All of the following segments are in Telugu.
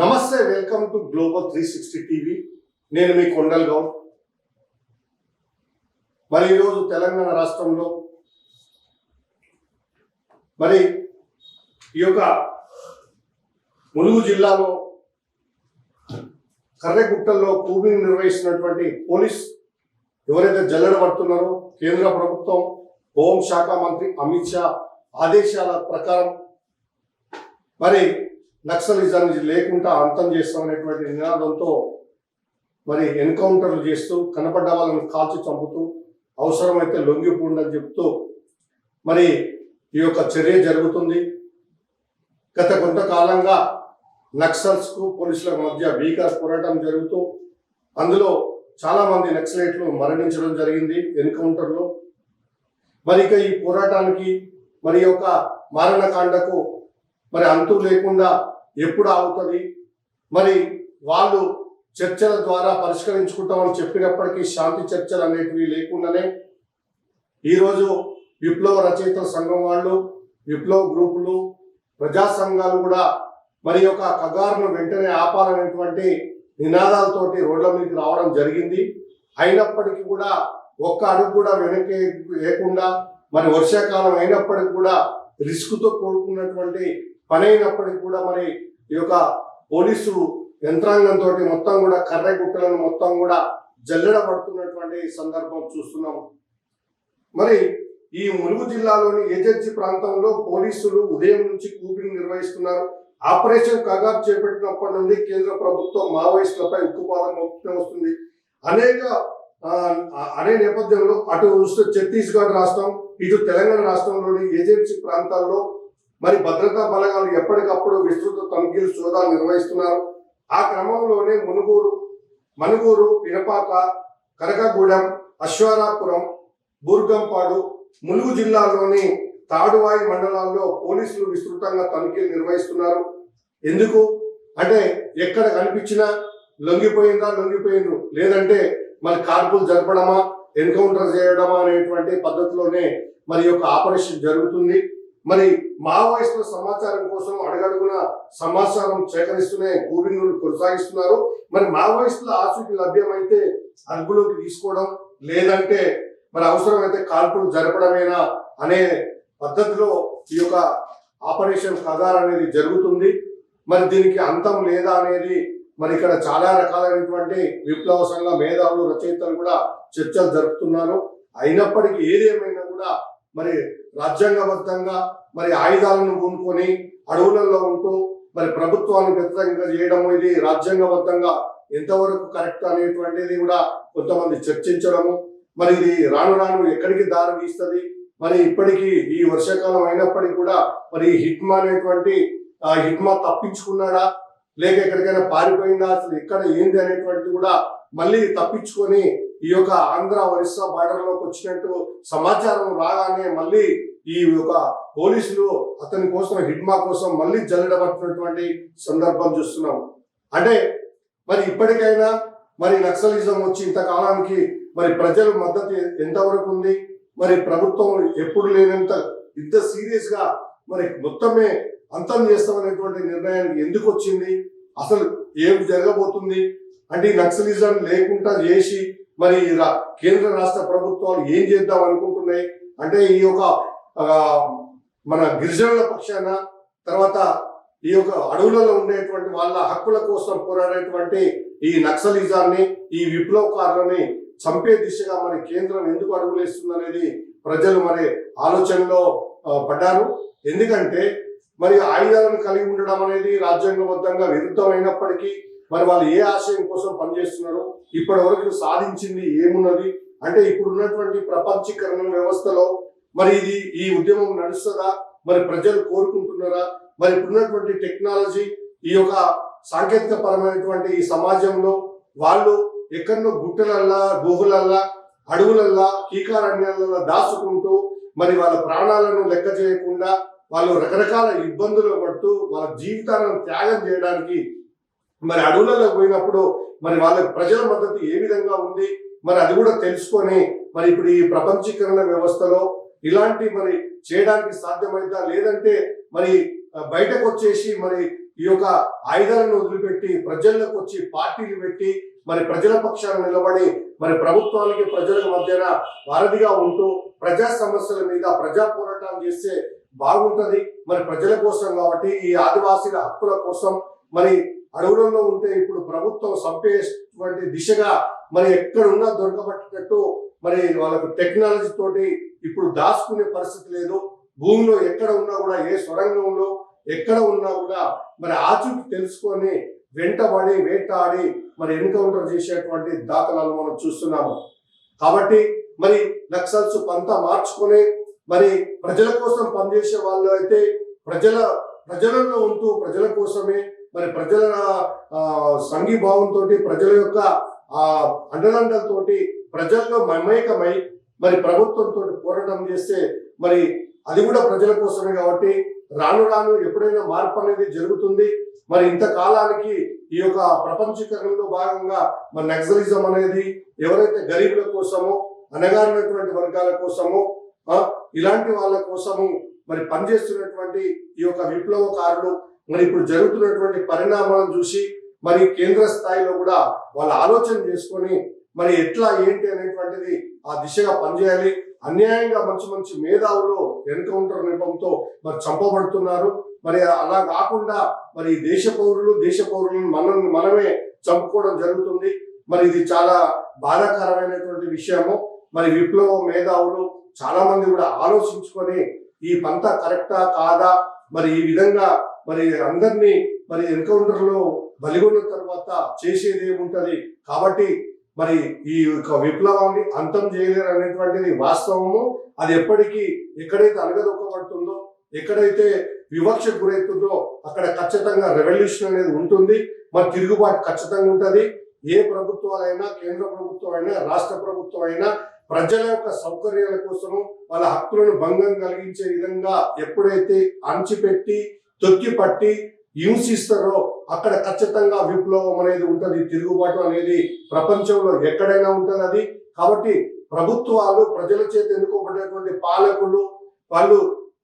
నమస్తే welcome to global three sixty TV. నేను మీ కొండల్ గౌడ్. మరి ఈరోజు తెలంగాణ రాష్ట్రంలో మరి ఈ యొక్క ములుగు జిల్లాలో కర్రెగుట్టల్లో కూబింగ్ నిర్వహిస్తున్నటువంటి పోలీస్ ఎవరైతే జల్లెడ పడుతున్నారో కేంద్ర ప్రభుత్వం హోంశాఖ మంత్రి అమిత్ షా ఆదేశాల ప్రకారం మరి నక్సలిజాన్ని లేకుండా అంతం చేస్తామనేటువంటి నినాదంతో మరి ఎన్కౌంటర్లు చేస్తూ కనపడ్డ వాళ్ళని కాల్చి చంపుతూ అవసరమైతే లొంగిపోండని చెప్తూ మరి ఈ యొక్క చర్య జరుగుతుంది. గత కొంతకాలంగా నక్సల్స్కు పోలీసుల మధ్య భీకర పోరాటం జరుగుతూ అందులో చాలామంది నక్సలైట్లు మరణించడం జరిగింది ఎన్కౌంటర్లో. మరి ఇక ఈ పోరాటానికి మరి యొక్క మారణకాండకు మరి అంతు లేకుండా ఎప్పుడు ఆగుతుంది? మరి వాళ్ళు చర్చల ద్వారా పరిష్కరించుకుంటామని చెప్పినప్పటికీ శాంతి చర్చలు అనేటివి లేకుండానే ఈరోజు విప్లవ రచయితల సంఘం వాళ్ళు విప్లవ గ్రూపులు ప్రజా సంఘాలు కూడా మరి యొక్క కగారును వెంటనే ఆపాలనేటువంటి నినాదాలతోటి రోడ్ల మీదకి రావడం జరిగింది. అయినప్పటికీ కూడా ఒక్క అడుగు కూడా వెనక్కి లేకుండా మరి వర్షాకాలం అయినప్పటికీ కూడా రిస్క్తో కూడుకున్నటువంటి పని అయినప్పటికీ కూడా మరి ఈ యొక్క పోలీసు యంత్రాంగంతో మొత్తం కూడా కర్రె గుట్టలను మొత్తం కూడా జల్లెడ పడుతున్నటువంటి సందర్భం చూస్తున్నాము మరి ఈ ములుగు జిల్లాలోని ఏజెన్సీ ప్రాంతంలో పోలీసులు ఉదయం నుంచి కూపింగ్ నిర్వహిస్తున్నారు. ఆపరేషన్ కగార్ చేపట్టినప్పటి నుండి కేంద్ర ప్రభుత్వం మావోయిస్టులపై ఉక్కుపాదం మోపుతూనే వస్తుంది. అనేక అనే నేపథ్యంలో అటు చూస్తే ఛత్తీస్గఢ్ రాష్ట్రం ఇటు తెలంగాణ రాష్ట్రంలోని ఏజెన్సీ ప్రాంతాల్లో మరి భద్రతా బలగాలు ఎప్పటికప్పుడు విస్తృత తనిఖీలు సోదాలు నిర్వహిస్తున్నారు. ఆ క్రమంలోనే మునుగోడు మనుగూరు పినపాక కరకగూడెం అశ్వారాపురం బూర్గంపాడు ములుగు జిల్లాలోని తాడువాయి మండలాల్లో పోలీసులు విస్తృతంగా తనిఖీలు నిర్వహిస్తున్నారు. ఎందుకు? అంటే ఎక్కడ కనిపించినా లొంగిపోయిందా లొంగిపోయిండ్రు లేదంటే మరి కార్పులు జరపడమా ఎన్కౌంటర్ చేయడమా అనేటువంటి పద్ధతిలోనే మరి యొక్క ఆపరేషన్ జరుగుతుంది. మరి మావోయిస్టుల సమాచారం కోసం అడగడుగున సమాచారం సేకరిస్తూనే కూబింగ్లు కొనసాగిస్తున్నారు. మరి మావోయిస్టుల ఆచూకీ లభ్యమైతే అదుపులోకి తీసుకోవడం లేదంటే మరి అవసరమైతే కాల్పులు జరపడమేనా అనే పద్ధతిలో ఈ యొక్క ఆపరేషన్ కగార్ అనేది జరుగుతుంది. మరి దీనికి అంతం లేదా అనేది మరి ఇక్కడ చాలా రకాలైనటువంటి విప్లవ సంఘ మేధావులు రచయితలు కూడా చర్చలు జరుపుతున్నారు. అయినప్పటికీ ఏదేమైనా కూడా మరి రాజ్యాంగబద్ధంగా మరి ఆయుధాలను కొనుక్కొని అడవులలో ఉంటూ మరి ప్రభుత్వాన్ని వ్యతిరేకంగా చేయడం ఇది రాజ్యాంగబద్ధంగా ఎంతవరకు కరెక్ట్ అనేటువంటిది కూడా కొంతమంది చర్చించడము. మరి ఇది రాను రాను ఎక్కడికి దారి తీస్తుంది? మరి ఇప్పటికీ ఈ వర్షాకాలం అయినప్పటికీ కూడా మరి హిట్మా అనేటువంటి ఆ హిట్మా తప్పించుకున్నాడా? లేక ఎక్కడికైనా పారిపోయిందా? అసలు ఎక్కడ ఏంది అనేటువంటిది కూడా మళ్ళీ తప్పించుకొని ఈ యొక్క ఆంధ్ర ఒరిస్సా బార్డర్లోకి వచ్చినట్టు సమాచారం రాగానే మళ్ళీ ఈ యొక్క పోలీసులు అతని కోసం హిడ్మా కోసం మళ్ళీ జల్లడబట్టినటువంటి సందర్భం చూస్తున్నాం. అంటే మరి ఇప్పటికైనా మరి నక్సలిజం వచ్చి ఇంతకాలానికి మరి ప్రజల మద్దతు ఎంతవరకు ఉంది? మరి ప్రభుత్వం ఎప్పుడు లేనంత ఇంత సీరియస్గా మరి మొత్తమే అంతం చేస్తామనేటువంటి నిర్ణయానికి ఎందుకు వచ్చింది? అసలు ఏం జరగబోతుంది? అంటే ఈ నక్సలిజం లేకుండా చేసి మరి కేంద్ర రాష్ట్ర ప్రభుత్వాలు ఏం చేద్దాం అనుకుంటున్నాయి? అంటే ఈ యొక్క మన గిరిజనుల పక్షాన తర్వాత ఈ యొక్క అడవులలో ఉండేటువంటి వాళ్ళ హక్కుల కోసం పోరాడేటువంటి ఈ నక్సలిజాన్ని ఈ విప్లవకారులని చంపే దిశగా మరి కేంద్రం ఎందుకు అడుగులేస్తుంది అనేది ప్రజలు మరి ఆలోచనలో పడ్డారు. ఎందుకంటే మరి ఆయుధాలను కలిగి ఉండడం అనేది రాజ్యాంగబద్ధంగా విరుద్ధమైనప్పటికీ మరి వాళ్ళు ఏ ఆశయం కోసం పనిచేస్తున్నారు ఇప్పటి వరకు సాధించింది ఏమున్నది? అంటే ఇప్పుడు ఉన్నటువంటి ప్రపంచీకరణ వ్యవస్థలో మరి ఇది ఈ ఉద్యమం నడుస్తుందా? మరి ప్రజలు కోరుకుంటున్నారా? మరి ఇప్పుడున్నటువంటి టెక్నాలజీ ఈ యొక్క సాంకేతిక పరమైనటువంటి ఈ సమాజంలో వాళ్ళు ఎక్కడో గుట్టలల్లా గుహలల్లా అడవులల్లా కీకారణ్యాలలో దాచుకుంటూ మరి వాళ్ళ ప్రాణాలను లెక్క చేయకుండా వాళ్ళు రకరకాల ఇబ్బందులు పడుతూ వాళ్ళ జీవితాలను త్యాగం చేయడానికి మరి అడవులలో పోయినప్పుడు మరి వాళ్ళ ప్రజల మద్దతు ఏ విధంగా ఉంది? మరి అది కూడా తెలుసుకొని మరి ఇప్పుడు ఈ ప్రపంచీకరణ వ్యవస్థలో ఇలాంటి మరి చేయడానికి సాధ్యమైందా? లేదంటే మరి బయటకు వచ్చేసి మరి ఈ యొక్క ఆయుధాలను వదిలిపెట్టి ప్రజలకు వచ్చి పార్టీలు పెట్టి మరి ప్రజల పక్షాన నిలబడి మరి ప్రభుత్వానికి ప్రజల మధ్యన వారధిగా ఉంటూ ప్రజా సమస్యల మీద ప్రజా పోరాటాలు చేస్తే బాగుంటది. మరి ప్రజల కోసం కాబట్టి ఈ ఆదివాసీల హక్కుల కోసం మరి అడవులలో ఉంటే ఇప్పుడు ప్రభుత్వం చంపేటువంటి దిశగా మరి ఎక్కడున్నా దొరకబట్టినట్టు మరి వాళ్ళకు టెక్నాలజీ తోటి ఇప్పుడు దాచుకునే పరిస్థితి లేదు. భూమిలో ఎక్కడ ఉన్నా కూడా ఏ సొరంగంలో ఎక్కడ ఉన్నా కూడా మరి ఆచూకి తెలుసుకొని వెంటబడి వేటాడి మరి ఎన్కౌంటర్ చేసేటువంటి దాఖలాలు మనం చూస్తున్నాము. కాబట్టి మరి నక్సల్స్ పంత మార్చుకొని మరి ప్రజల కోసం పనిచేసే వాళ్ళు అయితే ప్రజల ప్రజలలో ఉంటూ ప్రజల కోసమే మరి ప్రజల సంఘీభావంతో ప్రజల యొక్క ఆ అండదండలతోటి ప్రజల్లో మమేకమై మరి ప్రభుత్వంతో పోరాటం చేస్తే మరి అది కూడా ప్రజల కోసమే కాబట్టి రాను రాను ఎప్పుడైనా మార్పు అనేది జరుగుతుంది. మరి ఇంతకాలానికి ఈ యొక్క ప్రపంచీకరణలో భాగంగా మరి నక్సలిజం అనేది ఎవరైతే గరీబుల కోసమో అనగారినటువంటి వర్గాల కోసమో ఇలాంటి వాళ్ళ కోసము మరి పనిచేస్తున్నటువంటి ఈ యొక్క విప్లవకారులు మరి ఇప్పుడు జరుగుతున్నటువంటి పరిణామాలను చూసి మరి కేంద్ర స్థాయిలో కూడా వాళ్ళ ఆలోచన చేసుకొని మరి ఎట్లా ఏంటి అనేటువంటిది ఆ దిశగా పనిచేయాలి. అన్యాయంగా మంచి మంచి మేధావులు ఎన్కౌంటర్ నెపంతో మరి చంపబడుతున్నారు. మరి అలా కాకుండా మరి దేశ పౌరులు దేశ పౌరులను మనం మనమే చంపుకోవడం జరుగుతుంది. మరి ఇది చాలా బాధాకరమైనటువంటి విషయము. మరి విప్లవ మేధావులు చాలా మంది కూడా ఆలోచించుకొని ఈ పంత కరెక్టా కాదా? మరి ఈ విధంగా మరి అందరినీ మరి ఎన్కౌంటర్లో బలిగొన్న తర్వాత చేసేది ఏముంటది? కాబట్టి మరి ఈ యొక్క విప్లవాన్ని అంతం చేయలేరు అనేటువంటిది వాస్తవము. అది ఎప్పటికీ ఎక్కడైతే అలగదొక్కబడుతుందో ఎక్కడైతే వివక్షకు గురవుతుందో అక్కడ ఖచ్చితంగా రెవల్యూషన్ అనేది ఉంటుంది. మరి తిరుగుబాటు ఖచ్చితంగా ఉంటుంది. ఏ ప్రభుత్వాలైనా కేంద్ర ప్రభుత్వం అయినా రాష్ట్ర ప్రభుత్వం అయినా ప్రజల యొక్క సౌకర్యాల కోసము వాళ్ళ హక్కులను భంగం కలిగించే విధంగా ఎప్పుడైతే అణచిపెట్టి తొక్కి పట్టి హింసిస్తారో అక్కడ ఖచ్చితంగా విప్లవం అనేది ఉంటుంది. తిరుగుబాటు అనేది ప్రపంచంలో ఎక్కడైనా ఉంటుంది అది. కాబట్టి ప్రభుత్వాలు ప్రజల చేత ఎన్నుకోబడినటువంటి పాలకులు వాళ్ళు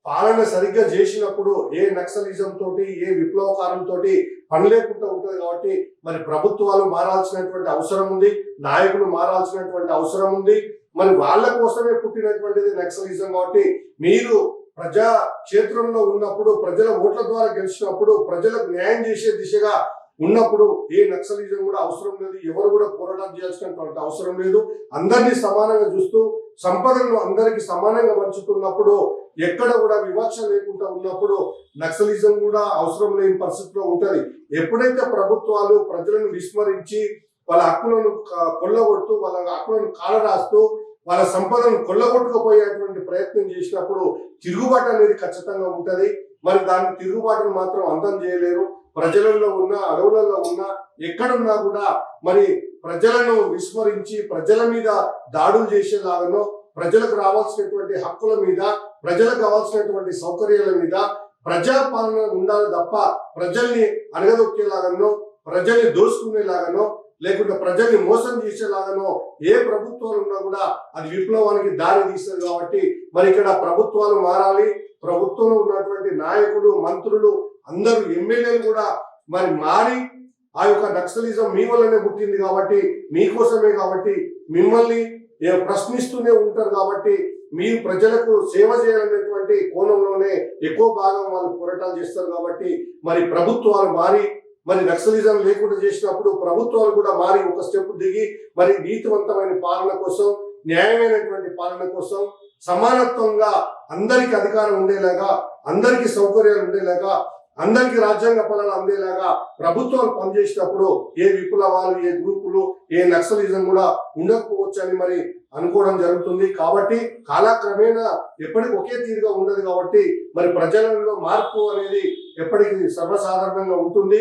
పాలన సరిగ్గా చేసినప్పుడు ఏ నక్సలిజం తోటి ఏ విప్లవకారం తోటి పని లేకుండా ఉంటుంది కాబట్టి మరి ప్రభుత్వాలు మారాల్సినటువంటి అవసరం ఉంది. నాయకులు మారాల్సినటువంటి అవసరం ఉంది. మరి వాళ్ళ కోసమే పుట్టినటువంటిది నక్సలిజం కాబట్టి మీరు ప్రజా క్షేత్రంలో ఉన్నప్పుడు ప్రజల ఓట్ల ద్వారా గెలిచినప్పుడు ప్రజలకు న్యాయం చేసే దిశగా ఉన్నప్పుడు ఏ నక్సలిజం కూడా అవసరం లేదు. ఎవరు కూడా పోరాటం చేయాల్సినటువంటి అవసరం లేదు. అందరినీ సమానంగా చూస్తూ సంపదలను అందరికి సమానంగా పంచుతున్నప్పుడు ఎక్కడ కూడా వివక్ష లేకుండా ఉన్నప్పుడు నక్సలిజం కూడా అవసరం లేని పరిస్థితిలో ఉంటుంది. ఎప్పుడైతే ప్రభుత్వాలు ప్రజలను విస్మరించి వాళ్ళ హక్కులను కొల్లగొడుతూ వాళ్ళ హక్కులను కాలరాస్తూ వాళ్ళ సంపదను కొల్లగొట్టుకుపోయేటువంటి ప్రయత్నం చేసినప్పుడు తిరుగుబాటు అనేది ఖచ్చితంగా ఉంటుంది. మరి దాని తిరుగుబాటును మాత్రం అంతం చేయలేరు. ప్రజలలో ఉన్న అడవులలో ఉన్న ఎక్కడున్నా కూడా మరి ప్రజలను విస్మరించి ప్రజల మీద దాడులు చేసేలాగానో ప్రజలకు రావాల్సినటువంటి హక్కుల మీద ప్రజలకు కావాల్సినటువంటి సౌకర్యాల మీద ప్రజాపాలన ఉండాలి తప్ప ప్రజల్ని అణగదొక్కేలాగానో ప్రజల్ని దోసుకునేలాగానో లేకుంటే ప్రజల్ని మోసం చేసేలాగానో ఏ ప్రభుత్వాలు ఉన్నా కూడా అది విప్లవానికి దారి తీస్తుంది కాబట్టి మరి ఇక్కడ ప్రభుత్వాలు మారాలి. ప్రభుత్వంలో ఉన్నటువంటి నాయకులు మంత్రులు అందరూ ఎమ్మెల్యేలు కూడా మరి మారి ఆ యొక్క నక్సలిజం మీ వల్లనే పుట్టింది కాబట్టి మీకోసమే కాబట్టి మిమ్మల్ని ప్రశ్నిస్తూనే ఉంటారు కాబట్టి మీరు ప్రజలకు సేవ చేయాలనేటువంటి కోణంలోనే ఎక్కువ భాగం వాళ్ళు పోరాటాలు చేస్తారు కాబట్టి మరి ప్రభుత్వాలు మారి మరి నక్సలిజం లేకుండా చేసినప్పుడు ప్రభుత్వాలు కూడా మారి ఒక స్టెప్ దిగి మరి నీతివంతమైన పాలన కోసం న్యాయమైనటువంటి పాలన కోసం సమానత్వంగా అందరికి అధికారం ఉండేలాగా అందరికి సౌకర్యాలు ఉండేలాగా అందరికి రాజ్యాంగ పాలన అందేలాగా ప్రభుత్వాలు పనిచేసినప్పుడు ఏ విప్లవాలు ఏ గ్రూపులు ఏ నక్సలిజం కూడా ఉండకపోవచ్చు అని మరి అనుకోవడం జరుగుతుంది. కాబట్టి కాలక్రమేణా ఎప్పటికి ఒకే తీరుగా ఉండదు కాబట్టి మరి ప్రజలలో మార్పు అనేది ఎప్పటికీ సర్వసాధారణంగా ఉంటుంది.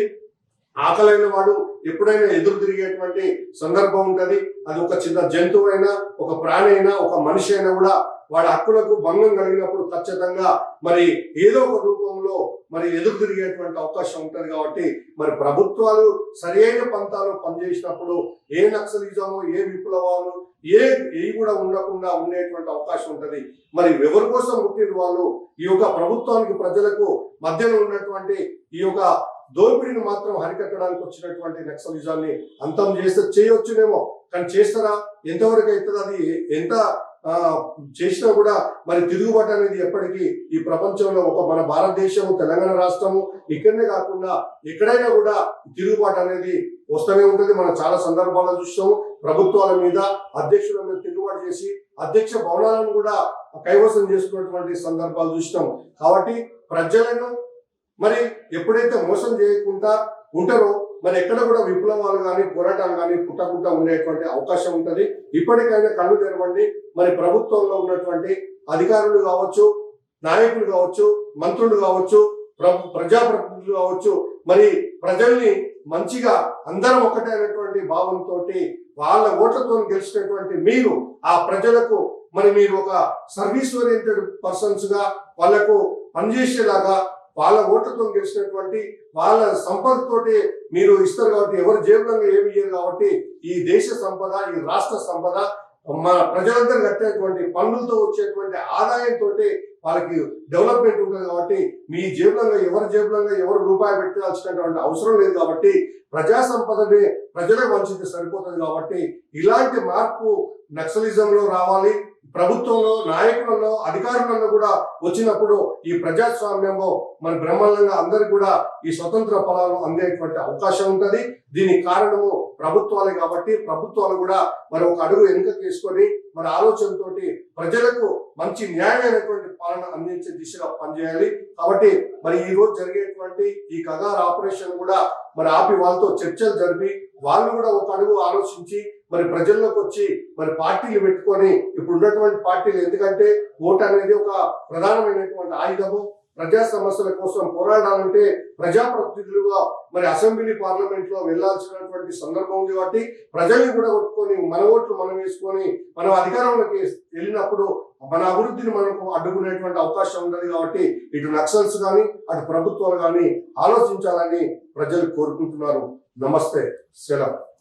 ఆకలైన వాడు ఎప్పుడైనా ఎదురు తిరిగేటువంటి సందర్భం ఉంటుంది. అది ఒక చిన్న జంతువు అయినా ఒక ప్రాణి అయినా ఒక మనిషి అయినా కూడా వాడి హక్కులకు భంగం కలిగినప్పుడు ఖచ్చితంగా మరి ఏదో ఒక రూపంలో మరి ఎదురు తిరిగేటువంటి అవకాశం ఉంటుంది కాబట్టి మరి ప్రభుత్వాలు సరైన పంతాలు పనిచేసినప్పుడు ఏ నక్సలిజము ఏ విప్లవాలు ఏ ఏ కూడా ఉండకుండా ఉండేటువంటి అవకాశం ఉంటుంది. మరి ఎవరి కోసం పుట్టిన వాళ్ళు? ఈ యొక్క ప్రభుత్వానికి ప్రజలకు మధ్యలో ఉన్నటువంటి ఈ యొక్క దోపిడీని మాత్రం హరికట్టడానికి వచ్చినటువంటి నక్సలిజాన్ని అంతం చేస్తే చేయొచ్చునేమో. కానీ చేస్తారా? ఎంతవరకు అవుతుంది అది? ఎంత చేసినా కూడా మరి తిరుగుబాటు అనేది ఎప్పటికీ ఈ ప్రపంచంలో ఒక మన భారతదేశము తెలంగాణ రాష్ట్రము ఇక్కడనే కాకుండా ఎక్కడైనా కూడా తిరుగుబాటు అనేది వస్తూనే ఉంటుంది. మనం చాలా సందర్భాల్లో చూస్తాము ప్రభుత్వాల మీద అధ్యక్షుల మీద తిరుగుబాటు చేసి అధ్యక్ష భవనాలను కూడా కైవసం చేసుకున్నటువంటి సందర్భాలు చూసినాం కాబట్టి ప్రజలను మరి ఎప్పుడైతే మోసం చేయకుండా ఉంటారో మరి ఎక్కడ కూడా విప్లవాలు కానీ పోరాటాలు కానీ పుట్టకుండా ఉండేటువంటి అవకాశం ఉంటుంది. ఇప్పటికైనా కళ్ళు తెరవండి. మరి ప్రభుత్వంలో ఉన్నటువంటి అధికారులు కావచ్చు నాయకులు కావచ్చు మంత్రులు కావచ్చు ప్ర- ప్రజాప్రతినిధులు కావచ్చు మరి ప్రజల్ని మంచిగా అందరం ఒకటైనటువంటి భావంతో వాళ్ళ ఓట్లతో గెలిచినటువంటి మీరు ఆ ప్రజలకు మరి మీరు ఒక సర్వీస్ ఓరియంటెడ్ పర్సన్స్గా వాళ్ళకు పనిచేసేలాగా వాళ్ళ ఓట్లతో గెలిచినటువంటి వాళ్ళ సంపదతోటి మీరు ఇస్తారు కాబట్టి ఎవరి జేబులో ఏమి ఇయ్యరు కాబట్టి ఈ దేశ సంపద ఈ రాష్ట్ర సంపద మన ప్రజలందరూ కట్టేటువంటి పన్నులతో వచ్చేటువంటి ఆదాయంతో వాళ్ళకి డెవలప్మెంట్ ఉంటుంది కాబట్టి మీ జేబులంగా ఎవరి జేబులంగా ఎవరు రూపాయి పెట్టాల్సినటువంటి అవసరం లేదు కాబట్టి ప్రజా సంపదని ప్రజలకు మంచిది సరిపోతుంది కాబట్టి ఇలాంటి మార్పు నక్సలిజంలో రావాలి. ప్రభుత్వంలో నాయకులలో అధికారులలో కూడా వచ్చినప్పుడు ఈ ప్రజాస్వామ్యంలో మన బ్రహ్మాండంగా అందరికి కూడా ఈ స్వతంత్ర ఫలాలు అందేటువంటి అవకాశం ఉంటుంది. దీనికి కారణము ప్రభుత్వాలే కాబట్టి ప్రభుత్వాలు కూడా మరి ఒక అడుగు వెనుక తీసుకొని మన ఆలోచనతోటి ప్రజలకు మంచి న్యాయమైనటువంటి పాలన అందించే దిశగా పనిచేయాలి. కాబట్టి మరి ఈ రోజు జరిగేటువంటి ఈ కగార్ ఆపరేషన్ కూడా మరి ఆపి వాళ్ళతో చర్చలు జరిపి వాళ్ళు కూడా ఒక అడుగు ఆలోచించి మరి ప్రజల్లోకి వచ్చి మరి పార్టీలు పెట్టుకొని ఇప్పుడు ఉన్నటువంటి పార్టీలు ఎందుకంటే ఓటు అనేది ఒక ప్రధానమైనటువంటి ఆయుధము. ప్రజా సమస్యల కోసం పోరాడాలంటే ప్రజాప్రతినిధులుగా మరి అసెంబ్లీ పార్లమెంట్లో వెళ్ళాల్సినటువంటి సందర్భం ఉంది కాబట్టి ప్రజల్ని కూడా కొట్టుకొని మన ఓట్లు మనం వేసుకొని మనం అధికారంలోకి వెళ్ళినప్పుడు మన అభివృద్ధిని మనకు అడ్డుకునేటువంటి అవకాశం ఉండదు కాబట్టి ఇటు నక్సల్స్ కానీ అటు ప్రభుత్వాలు కానీ ఆలోచించాలని ప్రజలు కోరుకుంటున్నారు. నమస్తే. సెలవు.